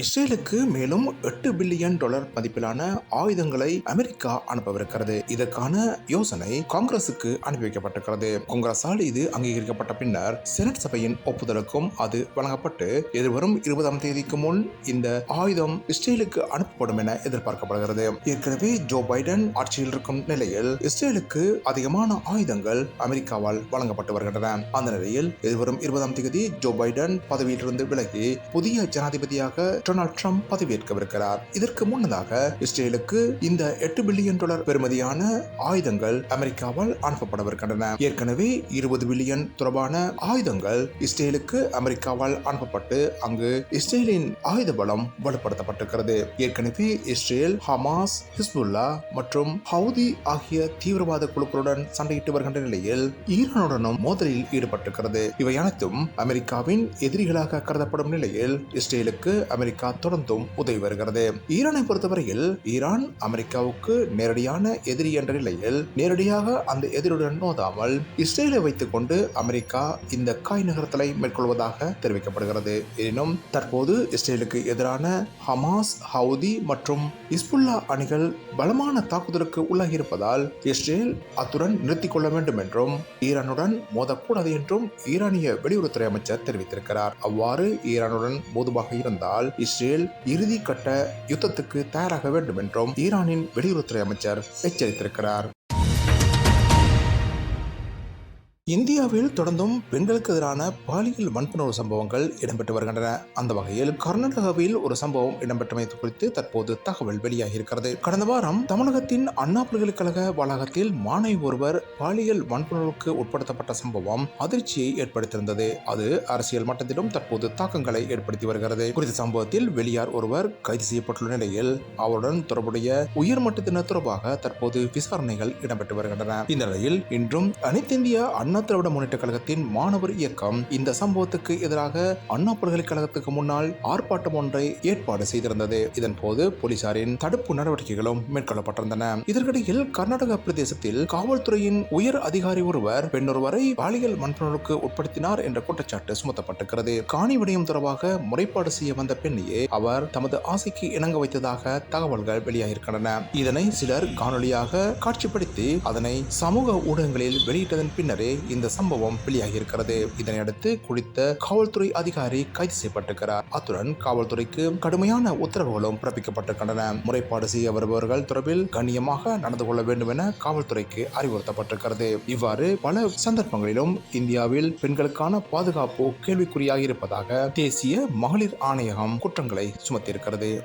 இஸ்ரேலுக்கு மேலும் எட்டு பில்லியன் டாலர் மதிப்பிலான ஆயுதங்களை அமெரிக்கா அனுப்பவிருக்கிறது. இதற்கான யோசனை காங்கிரசுக்கு அனுப்பி வைக்கப்பட்டிருக்கிறது காங்கிரஸால் இது அங்கீகரிக்கப்பட்ட பின்னர் செனட் சபையின் ஒப்புதலுக்கும் அது வழங்கப்பட்டு எதிர்வரும் இருபதாம் தேதிக்கு முன் இந்த ஆயுதம் இஸ்ரேலுக்கு அனுப்பப்படும் என எதிர்பார்க்கப்படுகிறது. ஏற்கனவே ஜோ பைடன் ஆட்சியில் இருக்கும் நிலையில் இஸ்ரேலுக்கு அதிகமான ஆயுதங்கள் அமெரிக்காவால் வழங்கப்பட்டு வருகின்றன. அந்த நிலையில் எதிர்வரும் இருபதாம் தேதி ஜோ பைடன் பதவியிலிருந்து விலகி புதிய ஜனாதிபதியாக டொனால்ட் ட்ரம்ப் பதவியேற்கவிருக்கிறார் இதற்கு முன்னதாக இஸ்ரேலுக்கு இந்த எட்டு பில்லியன் டாலர் பெறுமதியான ஆயுதங்கள் அமெரிக்காவால் அனுப்பப்படவிருக்கின்றன. ஏற்கனவே இருபது பில்லியன் தொடர்பான ஆயுதங்கள் இஸ்ரேலுக்கு அமெரிக்காவால் அனுப்பப்பட்டு அங்கு இஸ்ரேலின் ஆயுத பலம் வலுப்படுத்தப்பட்டிருக்கிறது. ஏற்கனவே இஸ்ரேல் ஹமாஸ் ஹிஸ்புல்லா மற்றும் ஹவுதி ஆகிய தீவிரவாத குழுக்களுடன் சண்டையிட்டு வருகின்ற நிலையில் ஈரானுடனும் மோதலில் ஈடுபட்டிருக்கிறது. இவை அனைத்தும் அமெரிக்காவின் எதிரிகளாக கருதப்படும் நிலையில் இஸ்ரேலுக்கு அமெரிக்கா தொடர்ந்தும் உதவி வருகிறது ஈரானை பொறுத்தவரையில் ஈரான் அமெரிக்காவுக்கு நேரடியான எதிரி என்ற நிலையில் நேரடியாக அந்த எதிரியுடன் மோதாமல் இஸ்ரேலை வைத்துக் கொண்டு அமெரிக்கா இந்த காய் நகரத்தலை மேற்கொள்வதாக தெரிவிக்கப்படுகிறது. எனினும் தற்போது இஸ்ரேலுக்கு எதிரான ஹமாஸ் ஹவுதி மற்றும் இஸ்புல்லா அணிகள் பலமான தாக்குதலுக்கு உள்ளாகி இருப்பதால் இஸ்ரேல் அத்துடன் நிறுத்திக் கொள்ள வேண்டும் என்றும் ஈரானுடன் மோதக்கூடாது என்றும் ஈரானிய வெளியுறவுத்துறை அமைச்சர் தெரிவித்திருக்கிறார். அவ்வாறு ஈரானுடன் மோதுமாக இருந்தால் இஸ்ரேல் இறுதி கட்ட யுத்தத்துக்கு தயாராக வேண்டும் என்றும் ஈரானின் வெளியுறவுத்துறை அமைச்சர் எச்சரித்திருக்கிறார். இந்தியாவில் தொடர்ந்தும் பெண்களுக்கு எதிரான பாலியல் வன்புணர்வு சம்பவங்கள் இடம்பெற்று வருகின்றன. அந்த வகையில் கர்நாடகாவில் ஒரு சம்பவம் இடம்பெற்றமை குறித்து தற்போது தகவல் வெளியாகி இருக்கிறது கடந்த வாரம் தமிழகத்தின் அண்ணா பல்கலைக்கழக வளாகத்தில் மாணவி ஒருவர் பாலியல் வன்புணர்வுக்கு உட்படுத்தப்பட்ட சம்பவம் அதிர்ச்சியை ஏற்படுத்தியிருந்தது. அது அரசியல் மட்டத்திலும் தற்போது தாக்கங்களை ஏற்படுத்தி வருகிறது. குறித்த சம்பவத்தில் வெளியார் ஒருவர் கைது செய்யப்பட்டுள்ள நிலையில் அவருடன் தொடர்புடைய உயர்மட்டத்தினர் தொடர்பாக தற்போது விசாரணைகள் இடம்பெற்று வருகின்றன. இந்த நிலையில் இன்றும் அனைத்திந்திய அண்ணா அண்ணா திராவிட முன்னேற்ற கழகத்தின் மாணவர் இயக்கம் இந்த சம்பவத்துக்கு எதிராக அண்ணா பல்கலைக்கழகத்துக்கு முன்னால் ஆர்ப்பாட்டம் ஒன்றை ஏற்பாடு செய்திருந்தது. இதன் போது போலீசாரின் தடுப்பு நடவடிக்கைகளும் மேற்கொள்ளப்பட்டிருந்தன. இதற்கிடையில் கர்நாடக பிரதேசத்தில் காவல்துறையின் உயர் அதிகாரி ஒருவர் பெண்ணொருவரை பாலியல் வன்புணர்வுக்கு உட்படுத்தினார் என்ற குற்றச்சாட்டு சுமத்தப்பட்டிருக்கிறது. காணி விடயம் தொடர்பாக முறைப்பாடு செய்ய வந்த பெண்ணையே அவர் தமது ஆசைக்கு இணங்க வைத்ததாக தகவல்கள் வெளியாகியிருக்கின்றன. இதனை சிலர் காணொலியாக காட்சிப்படுத்தி அதனை சமூக ஊடகங்களில் வெளியிட்டதன் பின்னரே இந்த சம்பவம் வெளியாகியிருக்கிறது இதனையடுத்து குறித்த காவல்துறை அதிகாரி கைது செய்யப்பட்டிருக்கிறார். அத்துடன் காவல்துறைக்கு கடுமையான உத்தரவுகளும் பிறப்பிக்கப்பட்டிருக்கின்றன. முறைப்பாடு செய்ய வருபவர்கள் தொடர்பில் கண்ணியமாக நடந்து கொள்ள வேண்டும் என காவல்துறைக்கு அறிவுறுத்தப்பட்டிருக்கிறது. இவ்வாறு பல சந்தர்ப்பங்களிலும் இந்தியாவில் பெண்களுக்கான பாதுகாப்பு கேள்விக்குறியாக இருப்பதாக தேசிய மகளிர் ஆணையகம் குற்றங்களை சுமத்தியிருக்கிறது.